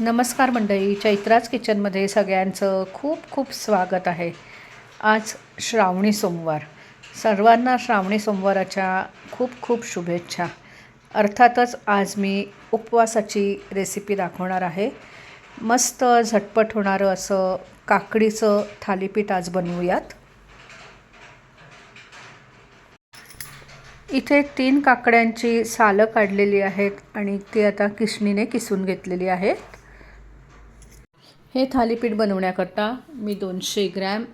नमस्कार मंडळी चैत्राज किचनमध्ये सगळ्यांचं खूप खूप स्वागत आहे. आज श्रावणी सोमवार. सर्वांना श्रावणी सोमवाराच्या खूप खूप शुभेच्छा. अर्थातच आज मी उपवासाची रेसिपी दाखवणार आहे. मस्त झटपट होणारं असं काकडीचं थालीपीठ आज बनवूयात. इथे तीन काकड्यांची सालं काढलेली आहेत आणि ती आता किसणीने किसून घेतलेली आहेत. हे थालीपीठ बनवण्याकरता मी दोनशे ग्रॅम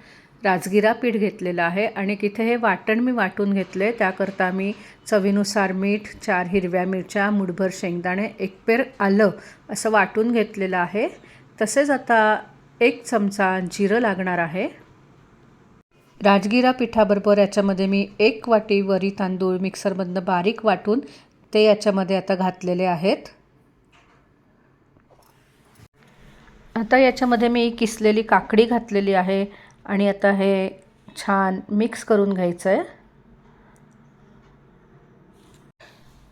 राजगिरा पीठ घेतलेलं आहे आणि तिथे हे वाटण मी वाटून घेतले. त्याकरता मी चवीनुसार मीठ चार हिरव्या मिरच्या मुठभर शेंगदाणे एक पेर आलं असं वाटून घेतलेलं आहे. तसेच आता एक चमचा जिरं लागणार आहे. राजगिरा पिठाबरोबर याच्यामध्ये मी एक वाटी वरी तांदूळ मिक्सरमधनं बारीक वाटून ते याच्यामध्ये आता घातलेले आहेत. आता याच्यामध्ये मी किसलेली काकडी घातलेली आहे आणि आता हे छान मिक्स करून घ्यायचं आहे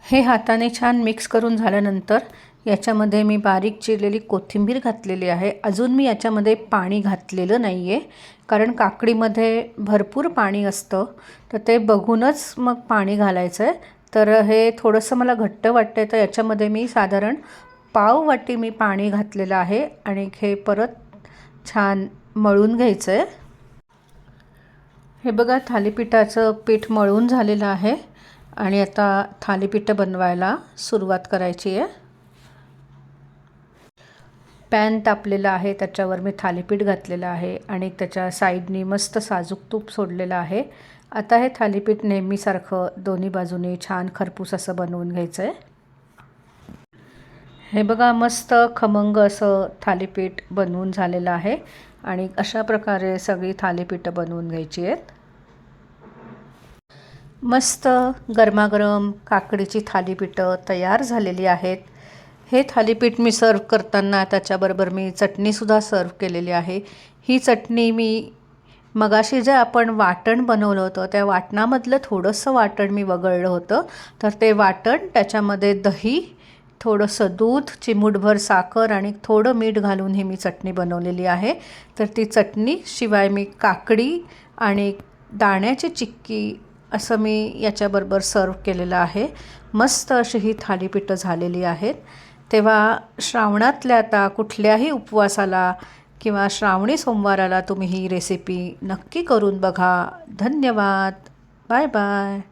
हे हाताने छान मिक्स करून झाल्यानंतर याच्यामध्ये मी बारीक चिरलेली कोथिंबीर घातलेली आहे. अजून मी याच्यामध्ये पाणी घातलेलं नाही आहे कारण काकडीमध्ये भरपूर पाणी असतं. तर ते बघूनच मग पाणी घालायचं आहे तर हे थोडंसं मला घट्ट वाटतं आहे तर याच्यामध्ये मी साधारण पाव वाटी मी पाणी घातलेलं आहे आणि हे परत छान मळून घ्यायचं आहे हे बघा थालीपीठाचं पीठ मळून झालेलं आहे आणि आता थालीपीठं बनवायला सुरुवात करायची आहे. पॅन तापलेला आहे त्याच्यावर मी थालीपीठ घातलेलं आहे आणि त्याच्या साईडनी मस्त साजूक तूप सोडलेलं आहे. आता हे थालीपीठ नेहमीसारखं दोन्ही बाजूनी छान खरपूस असं बनवून घ्यायचं आहे हे बघा मस्त खमंग असं थालीपीठ बनवून झालेलं आहे. आणि अशा प्रकारे सगळी थालीपीठं बनवून घ्यायची आहेत. मस्त गरमागरम काकडीची थालीपीठं तयार झालेली आहेत. हे थालीपीठ मी सर्व करताना त्याच्याबरोबर मी चटणीसुद्धा सर्व केलेली आहे. ही चटणी मी मगाशी जे आपण वाटण बनवलं होतं त्या वाटणामधलं थोडंसं वाटण मी वगळलं होतं. तर ते वाटण त्याच्यामध्ये दही थोडंसं दूध चिमूटभर साखर आणि थोडं मीठ घालून ही मी चटणी बनवलेली आहे. तर ती चटणी शिवाय मी काकडी आणि दाण्याची चिक्की असं मी याच्याबरोबर सर्व केलेलं आहे. मस्त अशी ही थालीपीठं झालेली आहेत. तेव्हा श्रावणातल्या आता कुठल्याही उपवासाला किंवा श्रावणी सोमवाराला तुम्ही ही रेसिपी नक्की करून बघा. धन्यवाद. Bye bye